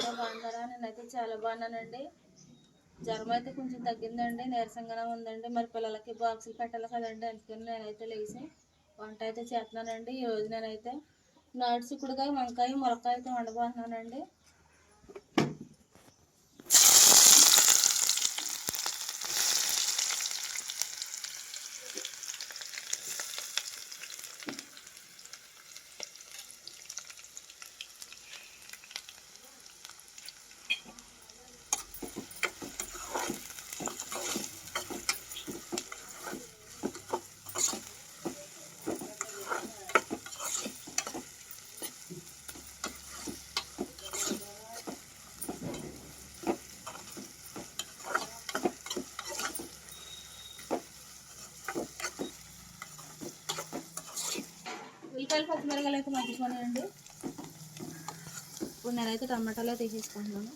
అంతా బాగున్నారా? నేనైతే చాలా బాగున్నానండి. జ్వరం అయితే కొంచెం తగ్గిందండి. నీరసంగానే ఉందండి. మరి పిల్లలకి బాక్సులు పెట్టాలి కదండి. అందుకని నేనైతే లేచి వంట అయితే చేస్తున్నానండి. ఈరోజు నేనైతే నాటు చిక్కుడుకాయ వంకాయ ములక్కాయ అయితే వండబోతున్నానండి ఉల్లిపాయలు పచ్చిమిరకాయలు అయితే మగ్గిపోయినాయండి ఇప్పుడు నేనైతే టమాటాలు తీసేసుకుంటున్నాను.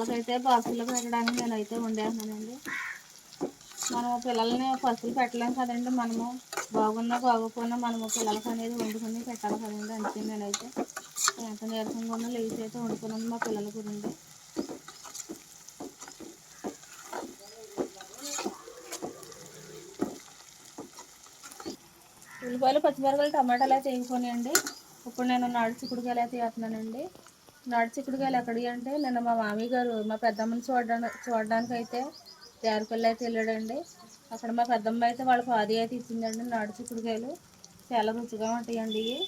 పిల్లలకైతే బాక్సులు పెట్టడానికి నేనైతే వండేస్తున్నానండి. మనము పిల్లల్ని పసులు పెట్టలేం కదండి. మనము బాగున్నా బాగోకున్నా మనము పిల్లలకి అనేది వండుకొని పెట్టాలి కదండి. అందుకే నేనైతే ఎంత నీరసంగా ఉన్నా లేచి అయితే వండుకున్నాను మా పిల్లల గురించి. ఉల్లిపాయలు పచ్చిమిరపకాయలు టమాటాలు అయితే అండి. ఇప్పుడు నేను నాడు చిక్కుడుకాయలు అయితే వేస్తున్నానండి. నాటు చిక్కుడుకాయలు ఎక్కడివి అంటే నిన్న మా మామయ్య గారు మా పెద్దమ్మని చూడడానికి చూడడానికి అయితే దేరపల్లి అయితే వెళ్ళాడండి. అక్కడ మా పెద్దమ్మ అయితే వాళ్ళ పాది అయితే ఇచ్చిందండి నాడు చిక్కుడుకాయలు. చాలా రుచిగా ఉంటాయండి ఇవి.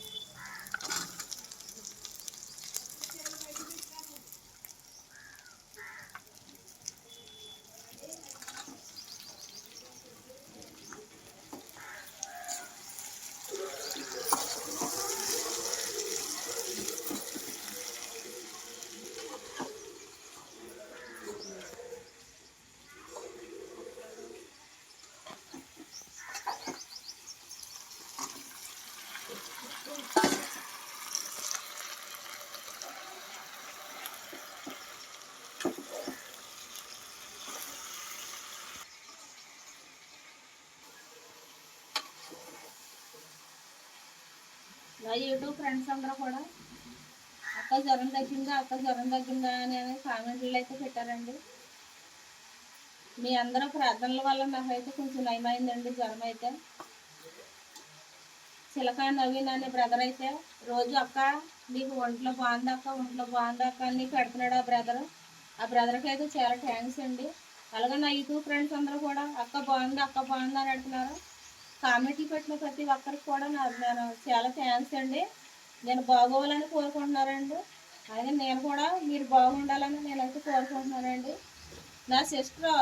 యూట్యూబ్ ఫ్రెండ్స్ అందరూ కూడా అక్క జ్వరం తగ్గిందా అక్క జ్వరం తగ్గిందా అని అని కామెంట్లు అయితే పెట్టారండి. మీ అందరూ ప్రార్థనల వల్ల నాకైతే కొంచెం నయమైందండి జ్వరం అయితే. చిలక నవీన్ అనే బ్రదర్ అయితే రోజు అక్క నీకు ఒంట్లో బాగుంది అక్క? ఒంట్లో బాగుంది అక్క? అని పెడుతున్నాడు ఆ బ్రదర్. ఆ బ్రదర్కి అయితే చాలా థ్యాంక్స్ అండి. అలాగే నా యూట్యూబ్ ఫ్రెండ్స్ అందరూ కూడా అక్క బాగుంది అక్క బాగుంది? అని అంటున్నారు కామెంట్లు పెట్టిన ప్రతి ఒక్కరికి కూడా నా నేను చాలా థ్యాంక్స్ అండి. నేను బాగోవాలని కోరుకుంటున్నానండి. అలాగే నేను కూడా మీరు బాగుండాలని నేనైతే కోరుకుంటున్నానండి. నా సిస్టర్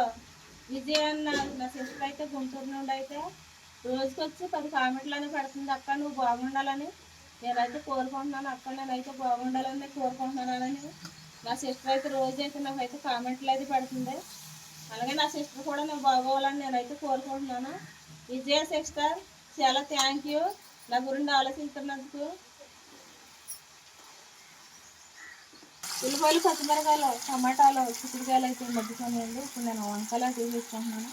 విజయ అన్న నా సిస్టర్ అయితే గుంటూరు నుండి అయితే రోజుకి వచ్చి పది కామెంట్లని పెడుతుంది. అక్క నువ్వు బాగుండాలని నేనైతే కోరుకుంటున్నాను. అక్క నేనైతే బాగుండాలని కోరుకుంటున్నానని నా సిస్టర్ అయితే రోజు అయితే నాకైతే కామెంట్లు అయితే పెడుతుంది. అలాగే నా సిస్టర్ కూడా నేను బాగోవాలని నేనైతే కోరుకుంటున్నాను. విజయ సిస్టర్ చాలా థ్యాంక్ యూ నా గురించి ఆలోచిస్తున్నందుకు. ఉల్లిపాయలు పచ్చిమిరకాయలు టమాటాలు చిక్కుడుకాయలు అయితే మగ్గుతున్నాయండి ఇప్పుడు నేను వంకాయలు అయితే తీసుకుంటున్నాను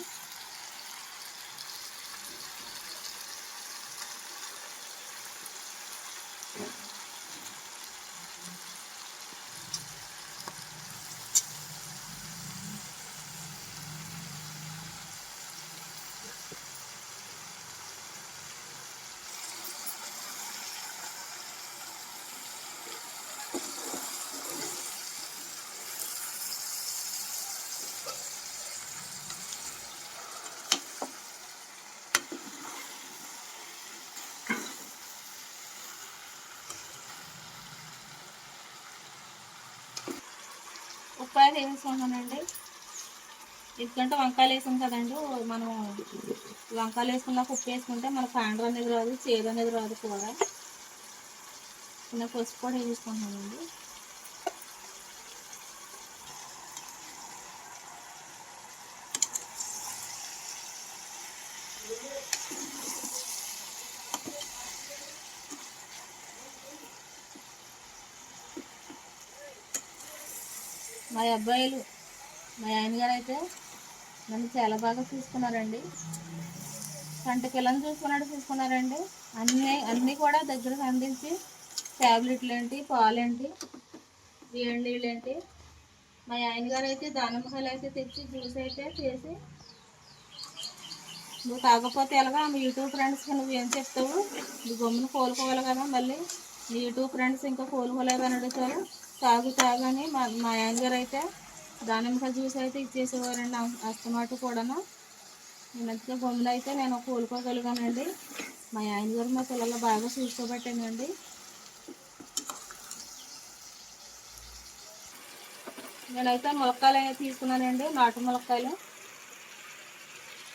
ఉప్పు అయితే వేసుకుంటానండి ఎందుకంటే వంకాయలు వేసాం కదండి మనం వంకాయలు వేసుకున్నాక ఉప్పు వేసుకుంటే మన కాండ్ర అనేది రాదు చేదు అనేది రాదు కూర చిన్న పసుపు కూడా వేసుకుంటున్నానండి. మా అబ్బాయిలు మా ఆయన గారు అయితే నన్ను చాలా బాగా చూసుకున్నారండి. పంట పిల్లలు చూసుకున్నాడు చూసుకున్నారండి. అన్నీ అన్నీ కూడా దగ్గరకు అందించి ట్యాబ్లెట్లు ఏంటి పాలేంటి వేడి నీళ్ళు ఏంటి మా ఆయన గారు అయితే దానిమ్మకాయలు అయితే తెచ్చి జ్యూస్ అయితే చేసి నువ్వు తాగకపోతే ఎలాగా మీ యూట్యూబ్ ఫ్రెండ్స్కి నువ్వు ఏం చెప్తావు? నువ్వు గమ్మును కోలుకోవాలి కదా మళ్ళీ. మీ యూట్యూబ్ ఫ్రెండ్స్ ఇంకా కోలుకోలేదు అని అడుగుతారు. తాగు తాగని మా మా ఆయన గారు అయితే దానిమ్మకాయ జ్యూస్ అయితే ఇచ్చేసేవారండి అస్తమాట కూడాను. నేనంతగా అందుకే అయితే నేను కోలుకోగలిగానండి. మా ఆయన గారు మా పిల్లలు బాగా చూసుకోబట్టానండి నేనైతే ములక్కాయలు అనేవి తీసుకున్నానండి నాటు ములక్కాయలు.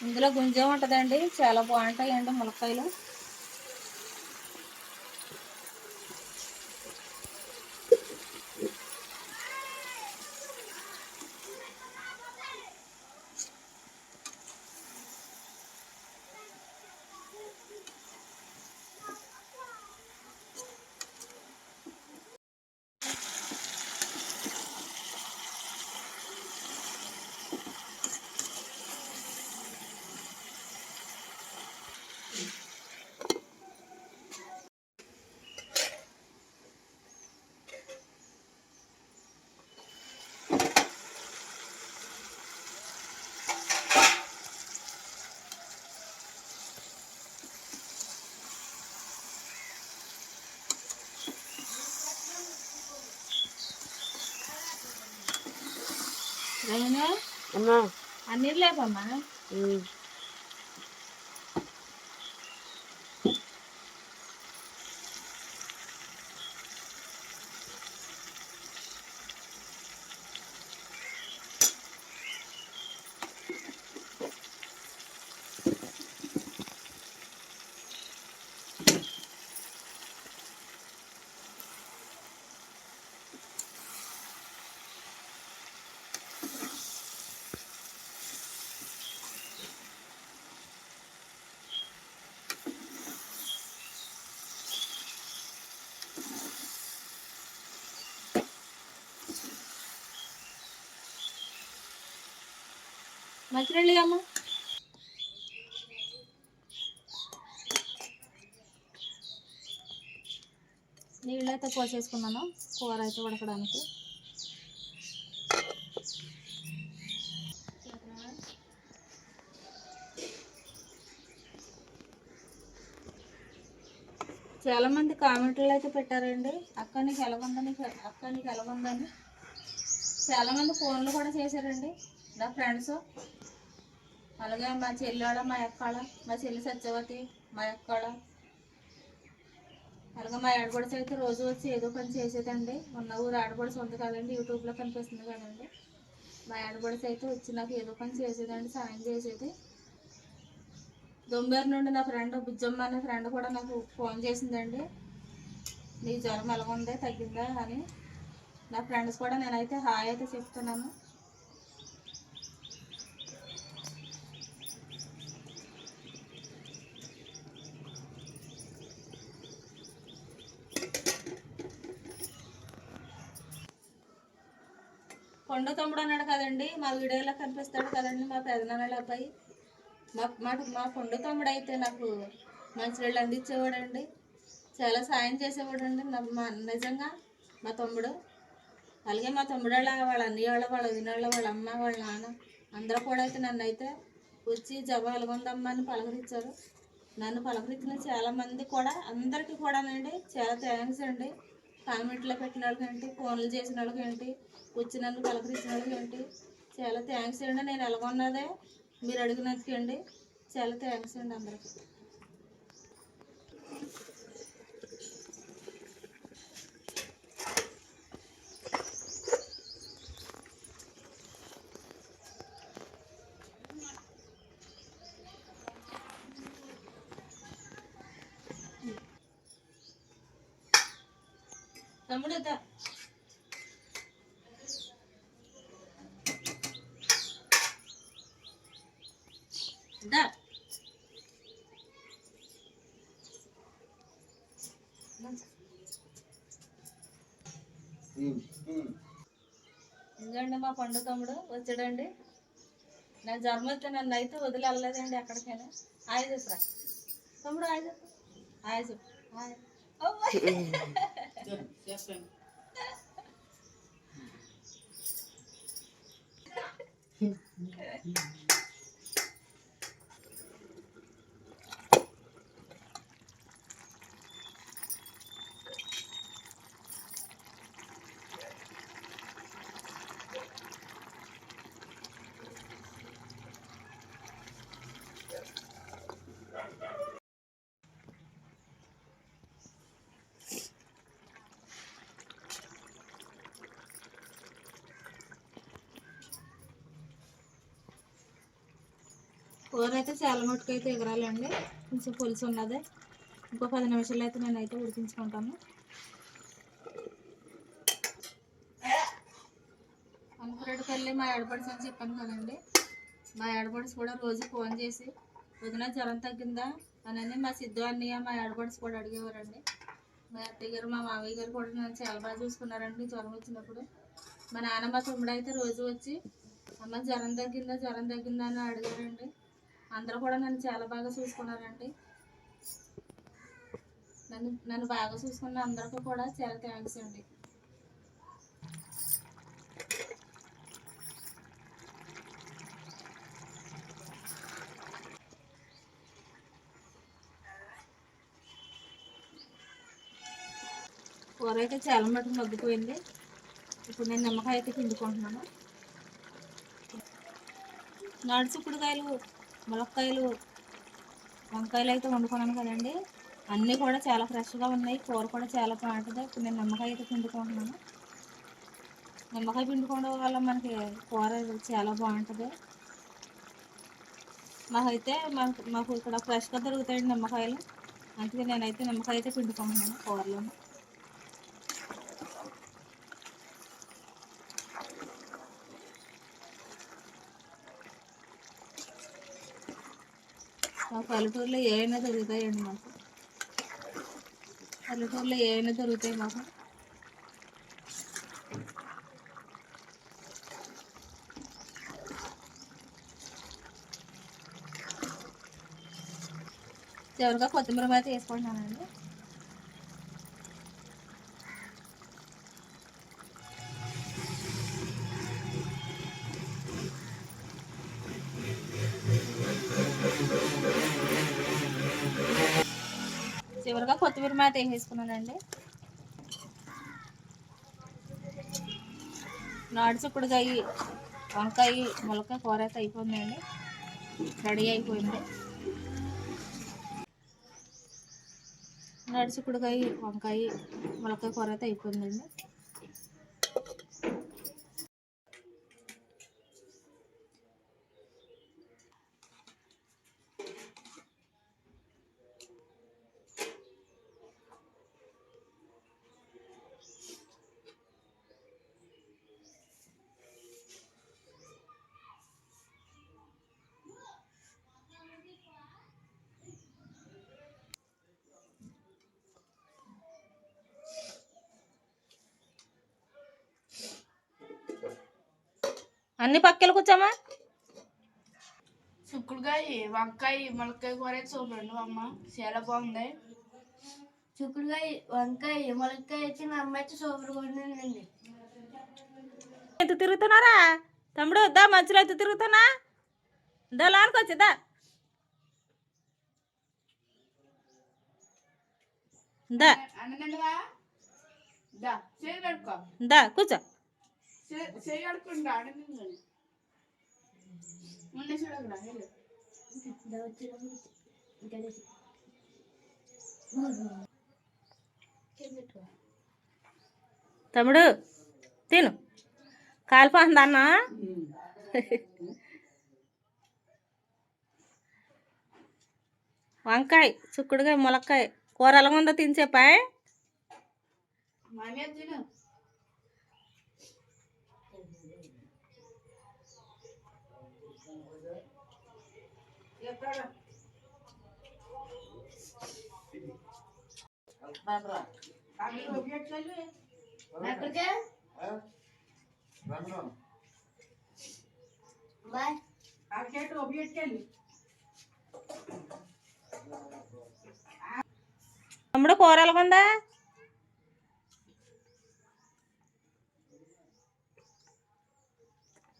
ఇందులో గుంజం ఉంటుందండి చాలా బాగుంటాయండి ములక్కాయలు. అమ్మా. అన్నీ లేపమ్మా మంచినీళ్ళు అమ్మ నీళ్ళు అయితే పోసేసుకున్నాను కూర అయితే ఉడకడానికి. చాలా మంది కామెంట్లు అయితే పెట్టారండి అక్క నీకు ఎలాగుందని అక్క నీకు ఎలాగుందని. చాలా మంది ఫోన్లు కూడా చేశారండి నా ఫ్రెండ్స్. అలాగే మా చెల్లాడ మా అక్కాడ మా చెల్లి సత్యవతి మా అక్కాడ అలాగే మా ఆడపడుచు అయితే రోజు వచ్చి ఏదో పని చేసేదండి. ఉన్న ఊరు ఆడపడుచు ఉంది కదండి యూట్యూబ్లో కనిపిస్తుంది కదండి. మా ఆడపడుచు అయితే వచ్చి నాకు ఏదో పని చేసేదండి సాయం చేసేది. దొంబేరు నుండి నా ఫ్రెండ్ బుజ్జమ్మ అనే ఫ్రెండ్ కూడా నాకు ఫోన్ చేసిందండి. నీ జ్వరం ఎలా ఉందే తగ్గిందా అని. నా ఫ్రెండ్స్ కూడా నేనైతే హాయ్ అయితే చెప్తున్నాను. రెండో తమ్ముడు అన్నాడు కదండి మా వీడియోలో కనిపిస్తాడు కదండి మా పెదనాన్నల అబ్బాయి. మాకు మా మా కొండ తమ్ముడు అయితే నాకు మంచినీళ్ళు అందించేవాడండి. చాలా సాయం చేసేవాడండి మా నిజంగా మా తమ్ముడు. అలాగే మా తమ్ముడు వాళ్ళ వాళ్ళ అన్నయ్య వాళ్ళ వాళ్ళ వదిన వాళ్ళ వాళ్ళ అమ్మ వాళ్ళ నాన్న అందరూ కూడా అయితే నన్ను అయితే వచ్చి జబ్బ అని పలకరించారు. నన్ను పలకరించిన చాలా మంది కూడా అందరికీ కూడానండి చాలా థ్యాంక్స్ అండి. కామెంట్లో పెట్టిన వాళ్ళకి ఏంటి ఫోన్లు చేసిన వాళ్ళకి వచ్చి నన్ను పలకరించిన ఏంటి చాలా థ్యాంక్స్ అండి. నేను ఎలాగొన్నదే మీరు అడిగినందుకు అండి. చాలా థ్యాంక్స్ అండి అందరికి. తమ్ముడు దా. దా. ఎందుకండి మా పండు తమ్ముడు వచ్చాడండి. నా జ్వరం వస్తే నన్ను అయితే వదిలేదండి ఎక్కడికైనా. ఆయన చెప్పరా. తమ్ముడు ఆయన చెప్పు. ఆయన చెప్పు. హాయ్. కూర అయితే చాలా మటుకు అయితే ఎగరాలండి. కొంచెం పులుసు ఉన్నది. ఇంకో పది నిమిషాలు అయితే నేనైతే ఉడికించుకుంటాను. అంకురెడ్డికి వెళ్ళి మా ఏడపడిసి అని చెప్పాను కదండి. మా ఏడపడిసి కూడా రోజు ఫోన్ చేసి వదిన జ్వరం తగ్గిందా? అని మా సిద్ధు అన్నయ్య మా ఏడపడిసి కూడా అడిగేవారండి. మా అత్తయ్య గారు మా మామయ్య గారు కూడా నన్ను చాలా బాగా చూసుకున్నారండి జ్వరం వచ్చినప్పుడు. మా నాన్న మా తమ్ముడు అయితే రోజు వచ్చి అమ్మ జ్వరం తగ్గిందా? జ్వరం తగ్గిందా? అని అడిగారండి. అందరూ కూడా నన్ను చాలా బాగా చూసుకున్నారండి. నన్ను నన్ను బాగా చూసుకున్న అందరికీ కూడా చాలా థ్యాంక్స్ అండి. కూర అయితే చాలా మటుకు మగ్గిపోయింది. ఇప్పుడు నేను నిమ్మకాయ అయితే పిండుకుంటున్నాను. నాడు చిక్కుడుకాయలు ములక్కాయలు వంకాయలు అయితే వండుకున్నాను కదండి. అన్నీ కూడా చాలా ఫ్రెష్గా ఉన్నాయి. కూర కూడా చాలా బాగుంటుంది. ఇప్పుడు నేను నిమ్మకాయ అయితే పిండుకుంటున్నాను. నిమ్మకాయ పిండుకోవడం వల్ల మనకి కూర చాలా బాగుంటుంది. మాకైతే మాకు మాకు ఇక్కడ ఫ్రెష్గా దొరుకుతాయండి నిమ్మకాయలు. అందుకే నేనైతే నిమ్మకాయ అయితే పిండుకుంటున్నాను కూరలో పల్లెటూరులో ఏమైనా దొరుకుతాయండి మాకు. పల్లెటూరులో ఏమైనా దొరుకుతాయి మాకు. చివరిగా కొత్తిమీర అయితే వేసుకుంటున్నానండి చివరిగా కొత్తిమీర వేసేసుకున్నానండి నాడు వంకాయ ములకాయ కూర అయితే అయిపోయిందండి. రెడీ అయిపోయింది. నాడు చిక్కుడుకాయ వంకాయ ములకాయ కూర అయితే అయిపోయిందండి. అన్ని పక్కలు కూర్చోమా చిక్కుడుకాయ వంకాయ ములక్కాయ కూర మా అమ్మ చాలా బాగుంది. చిక్కుడుకాయ వంకాయ ములక్కాయ అయితే మా అమ్మ అయితే సూపర్ ఉండిందండి ఎంత తిరుగుతున్నారా? తమ్ముడు దా మధ్యలో అయితే తిరుగుతున్నా. దా లానుకొచ్చి దా. దా కూర్చో. చే- చేయి కడుక్కుంటా అన్నదండి ముందే చూడకురా వెళ్ళు. తమ్ముడు తిను. కాలిపోతుంది అన్న. వంకాయ చిక్కుడుకాయ ములక్కాయ. కూర ఎలా ఉందో తిను. ఎక్కడికే తమ్ముడు కూర ఎలాగుందా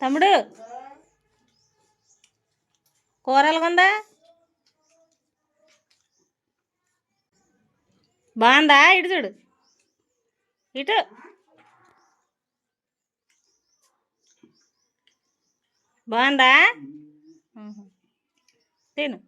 తమ్ముడు కూర ఎలాగుందా బాగుందా? ఇటు చూడు. ఇటు. బాగుందా. తిను.